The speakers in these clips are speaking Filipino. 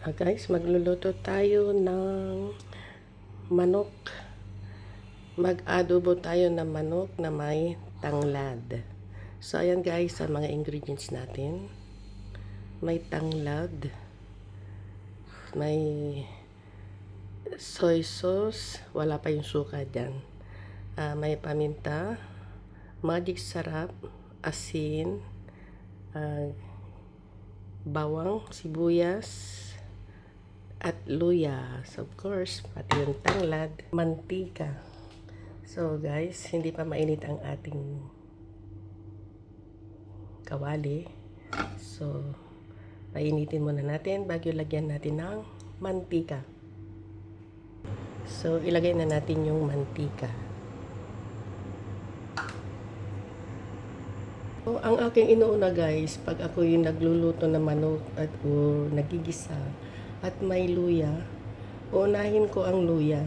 Ah, guys, magluluto tayo ng manok. Mag-adobo tayo ng manok na may tanglad. So, ayan guys, ang mga ingredients natin. May tanglad. May soy sauce. Wala pa yung suka dyan. Ah, may paminta. Magic sarap. Asin. ah, bawang, sibuyas, at luya. So, of course, pati yung tanglad, mantika. So, guys, hindi pa mainit ang ating kawali. So, painitin muna natin bago lagyan natin ng mantika. So, ilagay na natin yung mantika. So, ang aking inuuna guys, pag ako yung nagluluto ng manok at o nagigisa at may luya, uunahin ko ang luya.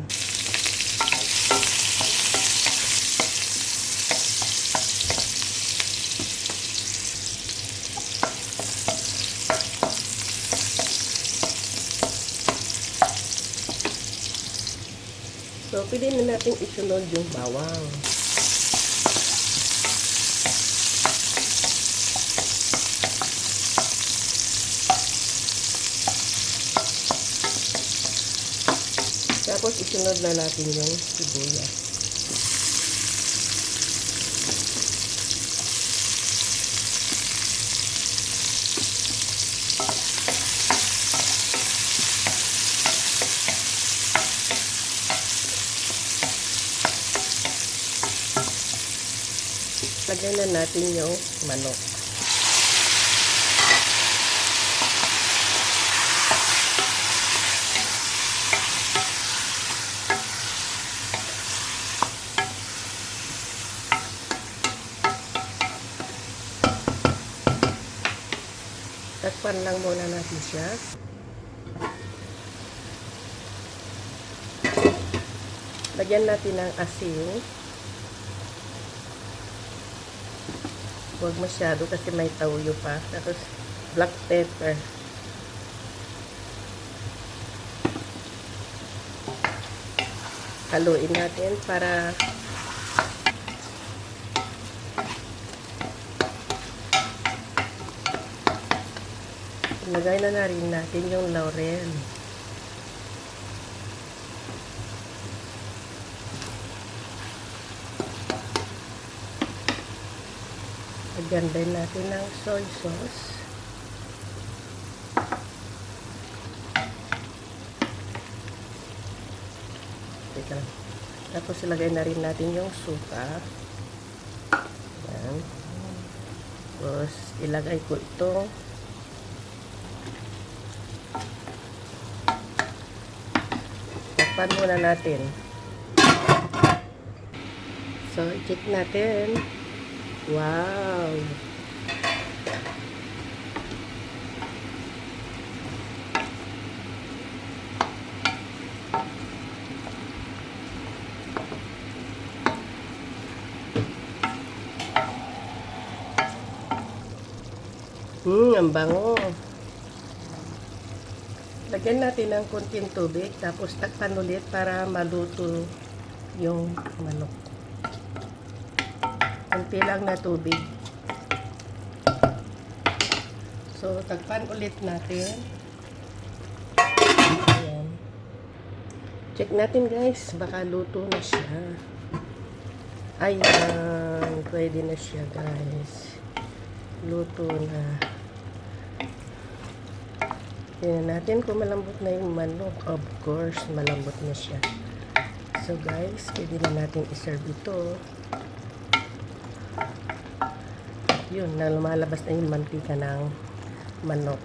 So, pwede na natin isunod yung bawang. Tapos isunod na natin yung sibuyas. Lagyan na natin yung manok. Takpan lang muna natin siya. Lagyan natin ng asin. Huwag masyado kasi may tawyo pa. Tapos black pepper. Haluin natin para Ilagay na na rin natin yung laurel. Lagyan din natin ng soy sauce. Teka. Tapos ilagay na rin natin yung suka. Yan. Tapos ilagay ko ito Takpan muna natin. So, i-check natin. Wow! Hmm, ang bango. Lagyan natin ng konting tubig, tapos takpan ulit para maluto yung manok. Kunti lang na tubig. So, takpan ulit natin. Ayan. Check natin guys, baka luto na siya. Ayan, pwede na siya guys. Luto na. Tingnan natin kung malambot na yung manok. Of course, malambot na siya. So guys, pwede na natin iserve ito. Yun, na lumalabas na yung mantika ng manok.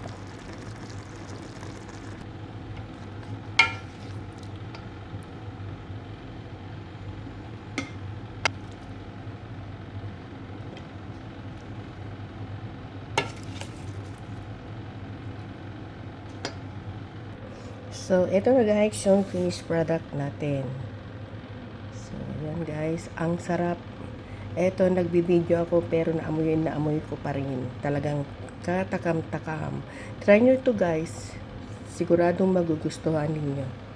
So, ito na guys yung finished product natin. So, yan guys. Ang sarap. Ito, nagbibideo ako pero naamoy na ko pa rin. Talagang katakam-takam. Try nyo ito guys. Siguradong magugustuhan ninyo.